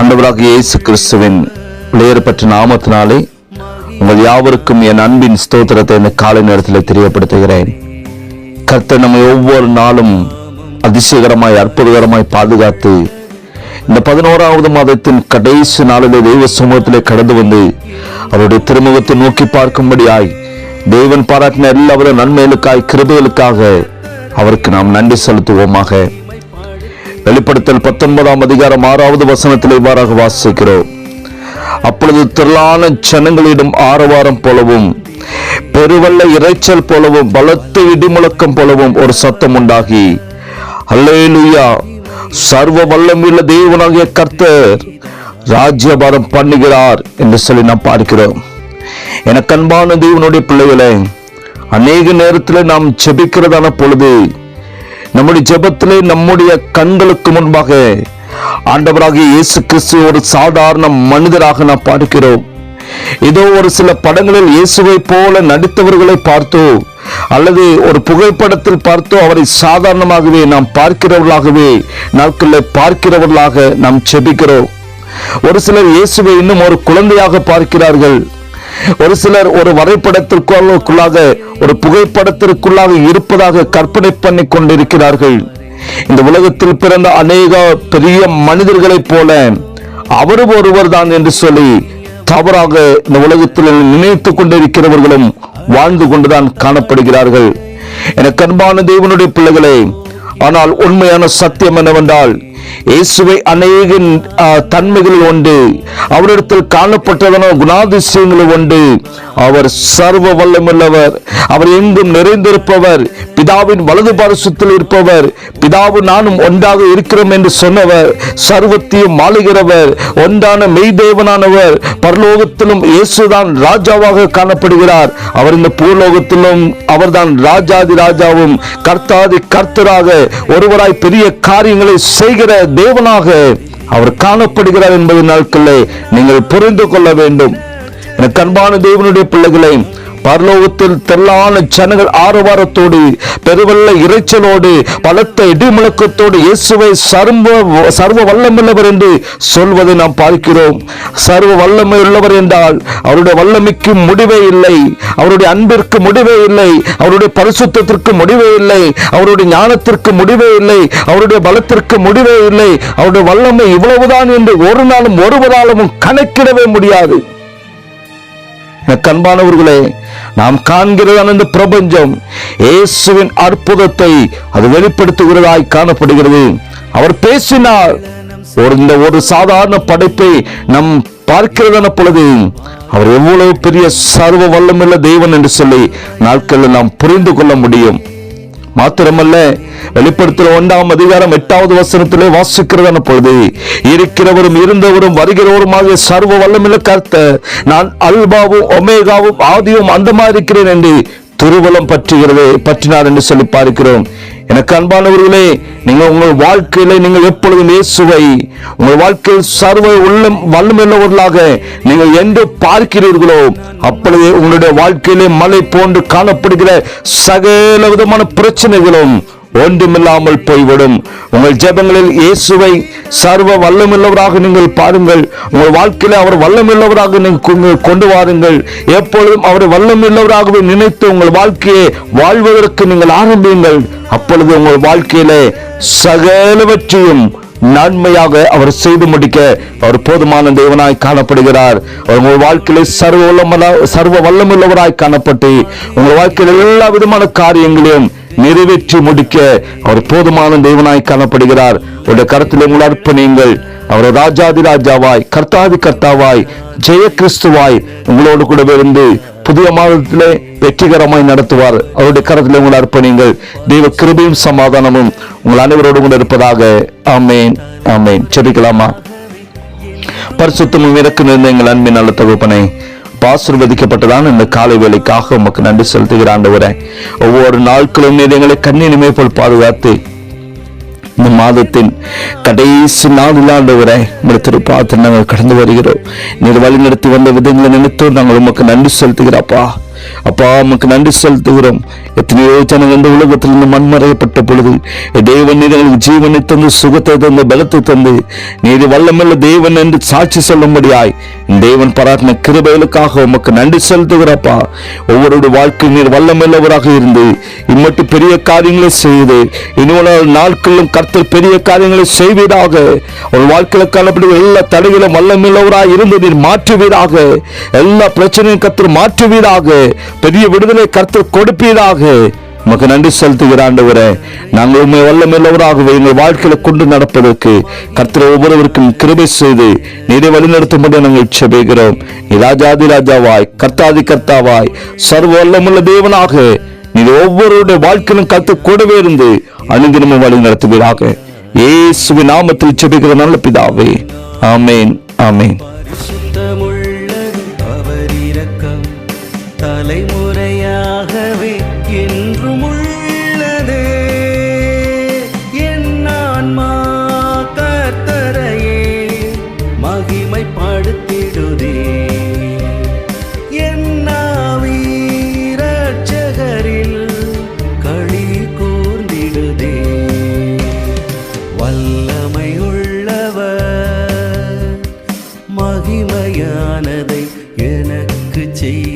அண்டவராக இயேசு கிறிஸ்துவின் பெற்ற நாமத்தினாலே உங்கள் யாவருக்கும் என் அன்பின் ஸ்தோத்திரத்தை இந்த காலை நேரத்தில் தெரியப்படுத்துகிறேன். கர்த்தர் நம்மை ஒவ்வொரு நாளும் அதிசயகரமாய் அற்புதகரமாய் பாதுகாத்து இந்த பதினோராவது மாதத்தின் கடைசி நாளிலே தெய்வ சமூகத்திலே கடந்து வந்து அவருடைய திருமுகத்தை நோக்கி பார்க்கும்படியாய் தேவன் பாராட்டின எல்லாவித நன்மைகளுக்காய் கிருபைகளுக்காக அவருக்கு நாம் நன்றி செலுத்துவோமாக. வெளிப்படுத்தல் பத்தொன்பதாம் அதிகாரம் ஆறாவது வசனத்தில் இவ்வாறாக வாசிக்கிறோம். அப்பொழுது திரளான ஜனங்களிடம் ஆரவாரம் போலவும் பெருவல்ல இறைச்சல் போலவும் பலத்த இடிமுழக்கம் போலவும் ஒரு சத்தம் உண்டாகி அல்லேலுயா! சர்வ வல்லமுள்ள தேவனாகிய கர்த்தர் ராஜ்யபாரம் பண்ணுகிறார் என்று சொல்லி நாம் பார்க்கிறோம். எனக்கு அன்பான தேவனுடைய பிள்ளைகளை அநேக நேரத்தில் நாம் செபிக்கிறதான பொழுது நம்முடைய ஜபத்திலே நம்முடைய கண்களுக்கு முன்பாக ஆண்டவராக இயேசு கிறிஸ்து ஒரு சாதாரண மனிதராக நாம் பார்க்கிறோம். ஏதோ ஒரு சில படங்களில் இயேசுவை போல நடித்தவர்களை பார்த்தோ அல்லது ஒரு புகைப்படத்தில் பார்த்தோ அவரை சாதாரணமாகவே நாம் பார்க்கிறவர்களாகவே நாட்களில் பார்க்கிறவர்களாக நாம் செபிக்கிறோம் ஒரு சிலர் இயேசுவை இன்னும் ஒரு குழந்தையாக பார்க்கிறார்கள். ஒரு சிலர் ஒரு வரைபடத்திற்குள்ளாக ஒரு புகைப்படத்திற்குள்ளாக இருப்பதாக கற்பனை பண்ணி கொண்டிருக்கிறார்கள். இந்த உலகத்தில் பிறந்த அநேக பெரிய மனிதர்களைப் போல அவரும் ஒருவர் தான் என்று சொல்லி தவறாக இந்த உலகத்தில் நினைத்துக் கொண்டிருக்கிறவர்களும் வாழ்ந்து கொண்டுதான் காணப்படுகிறார்கள். எனக்கு அன்பான தேவனுடைய பிள்ளைகளே ஆனால் உண்மையான சத்தியம் என்னவென்றால் இயேசுவை அநேக தன்மைகள் உண்டு. அவரிடத்தில் காணப்பட்டதனோ குணாதிசயங்களும் உண்டு. அவர் சர்வ வல்லமுள்ளவர். அவர் எங்கும் நிறைந்திருப்பவர். பிதாவின் வலது பாரசத்தில் இருப்பவர். பிதாவு நானும் ஒன்றாக இருக்கிறோம் என்று சொன்னவர். சர்வத்தையும் மாளுகிறவர். ஒன்றான மெய்தேவனானவர். பரலோகத்திலும் இயேசுதான் ராஜாவாக காணப்படுகிறார். அவர் இந்த பூலோகத்திலும் அவர்தான் ராஜாதி ராஜாவும் கர்த்தாதி கர்த்தராக ஒருவராய் பெரிய காரியங்களை செய்கிற தேவனாக அவர் காணப்படுகிறார் என்பது நாட்களே நீங்கள் புரிந்து கொள்ள வேண்டும். எனக்கு அன்பான தேவனுடைய பிள்ளைகளை பரலோகத்தில் திரளான ஜனங்கள் ஆரவாரத்தோடு பெருவல்ல இரைச்சலோடு பலத்த இடிமுழக்கத்தோடு இயேசுவை சர்வ சர்வ வல்லமுள்ளவர் என்று சொல்வதை நாம் பார்க்கிறோம். சர்வ வல்லமை உள்ளவர் என்றால் அவருடைய வல்லமைக்கு முடிவே இல்லை. அவருடைய அன்பிற்கு முடிவே இல்லை. அவருடைய பரிசுத்தத்திற்கு முடிவே இல்லை. அவருடைய ஞானத்திற்கு முடிவே இல்லை. அவருடைய பலத்திற்கு முடிவே இல்லை. அவருடைய வல்லமை இவ்வளவுதான் என்று ஒரு நாளும் ஒருவராலும் கணக்கிடவே முடியாது. கண்பானவர்களே நாம் காண்கிறதான இந்த பிரபஞ்சம் இயேசுவின் அற்புதத்தை அது வெளிப்படுத்துகிறதாய் காணப்படுகிறது. அவர் பேசினார் ஒரு இந்த ஒரு சாதாரண படைப்பை நம் பார்க்கிறதான பொழுது அவர் எவ்வளவு பெரிய சர்வ வல்லமுள்ள தெய்வன் என்று சொல்லி நாட்களில் நாம் புரிந்து கொள்ள முடியும். மாத்திரமல்ல வெளிப்படுத்துற ஒன்றாம் அதிகாரம் எட்டாவது வசனத்திலே வாசிக்கிறதான பொழுது இருக்கிறவரும் இருந்தவரும் வருகிறவருமாக சர்வ வல்லமில்ல கர்த்த நான் அல்பாவும் ஒமேகாவும் ஆதியும் அந்தமா இருக்கிறேன் என்று துருவலம் பற்றுகிறது பற்றினார் என்று சொல்லி பார்க்கிறோம். எனக்கு அன்பானவர்களே நீங்கள் உங்கள் வாழ்க்கையில நீங்கள் எப்பொழுதும் இயேசுவை உங்கள் வாழ்க்கையில் சர்வ உள்ளம் வல்லமையுள்ளவர்களாக நீங்கள் என்று பார்க்கிறீர்களோ அப்பொழுது உங்களுடைய வாழ்க்கையிலே மலை போன்று காணப்படுகிற சகல விதமான பிரச்சனைகளும் ஒன்றுமில்லாமல் போய்விடும். உங்கள் ஜெபங்களில் இயேசுவை சர்வ வல்லமில்லவராக நீங்கள் பாருங்கள். உங்கள் வாழ்க்கையில் அவர் வல்லமில்லவராக நீங்கள் கொண்டு- கொண்டு வாருங்கள். எப்பொழுதும் அவரை வல்லமில்லவராகவே நினைத்து உங்கள் வாழ்க்கையை வாழ்வதற்கு நீங்கள் ஆரம்பியுங்கள். அப்பொழுது உங்கள் வாழ்க்கையிலே சகலவற்றையும் நன்மையாக அவர் செய்து முடிக்க அவர் போதுமான தேவனாய் காணப்படுகிறார். அவர் உங்கள் வாழ்க்கையில சர்வ வல்லமல்ல சர்வ வல்லமுள்ளவராய் காணப்பட்டு உங்கள் வாழ்க்கையில் எல்லா விதமான காரியங்களையும் நிறைவேற்றி முடிக்க அவர் போதுமான தெய்வனாய் காணப்படுகிறார். அவருடைய கருத்தில் உங்கள் அர்ப்பணியுங்கள். அவர் ராஜாதி ராஜாவாய் கர்த்தாதி கர்த்தாவாய் ஜெய கிறிஸ்துவாய் உங்களோடு கூட இருந்து புதிய மாதத்திலே வெற்றிகரமாய் நடத்துவார். அவருடைய கரத்தில் உங்கள் அர்ப்பணியுங்கள். தெய்வ கிருபையும் சமாதானமும் உங்கள் அனைவரோடு கூட இருப்பதாக. ஆமேன். ஆமேன். செபிக்கலாமா பரிசுத்தமும் இறக்கு நிறைந்த எங்கள் அன்பின் நல்ல தகுப்பனை ஆசீர்வதிக்கப்பட்டதான இந்த காலை வேலைக்காக உமக்கு நன்றி செலுத்துகிற ஆண்டவரே. ஒவ்வொரு நாட்களும் நீர் எங்களை கண்ணினிமே போல் பாதுகாத்து இந்த மாதத்தின் கடைசி நாளில் ஆண்டவரே உங்களை திருப்பாத்து நாங்கள் கடந்து வருகிறோம். நீர் வழி நடத்தி வந்த விதங்களை நினைத்து நாங்கள் உமக்கு நன்றி செலுத்துகிறப்பா அப்பா உமக்கு நன்றி செலுத்துகிறோம். எத்தனையோ ஜனங்கள் இந்த உலகத்தில் இருந்து மண்மறையப்பட்ட பொழுது தேவன் நீர் எங்களுக்கு ஜீவனை தந்து சுகத்தை தந்து பலத்தை தந்து நீர் வல்லமல்ல தேவன் என்று சாட்சி சொல்லும்படியாய் தேவன் பாராட்டின கிருபைகளுக்காக உமக்கு நன்றி செலுத்துகிறப்பா ஒவ்வொருடைய வாழ்க்கை நீர் வல்லமல்லவராக இருந்து இம்மட்டு பெரிய காரியங்களை செய்து இன்னொரு நாட்களிலும் கர்த்தர் பெரிய காரியங்களை செய்வீராக. ஒரு வாழ்க்கையில காணப்படும் எல்லா தடைகளும் வல்லமில்லவராய் இருந்து நீர் மாற்றுவீராக. எல்லா பிரச்சனையும் கர்த்தர் மாற்றுவீராக. பெரிய விடுதலை கர்த்தர் கொடுப்பீராக. உமக்கு நன்றி செலுத்துகிற ஆண்டவரே நாங்கள் உண்மை வல்லமில்லவராகவே எங்கள் வாழ்க்கையில கொண்டு நடப்பதற்கு கர்த்தர் ஒவ்வொருவருக்கும் கிருபை செய்து நீரை வழிநடத்தும்படி நாங்கள் செபிக்கிறோம் நீ ராஜாதி ராஜாவாய் கர்த்தாதி கர்த்தாவாய் சர்வ வல்லமுள்ள தேவனாக நீ ஒவ்வொருடைய வாழ்க்கையிலும் கத்து கூடவே இருந்து அணிந்தினமும் வழி நடத்துவீராக இயேசுவின் நாமத்தில் செபிக்கிற நல்ல பிதாவே ஆமேன் ஆமேன். உள்ளவர் மகிமையானதை எனக்கு செய்ய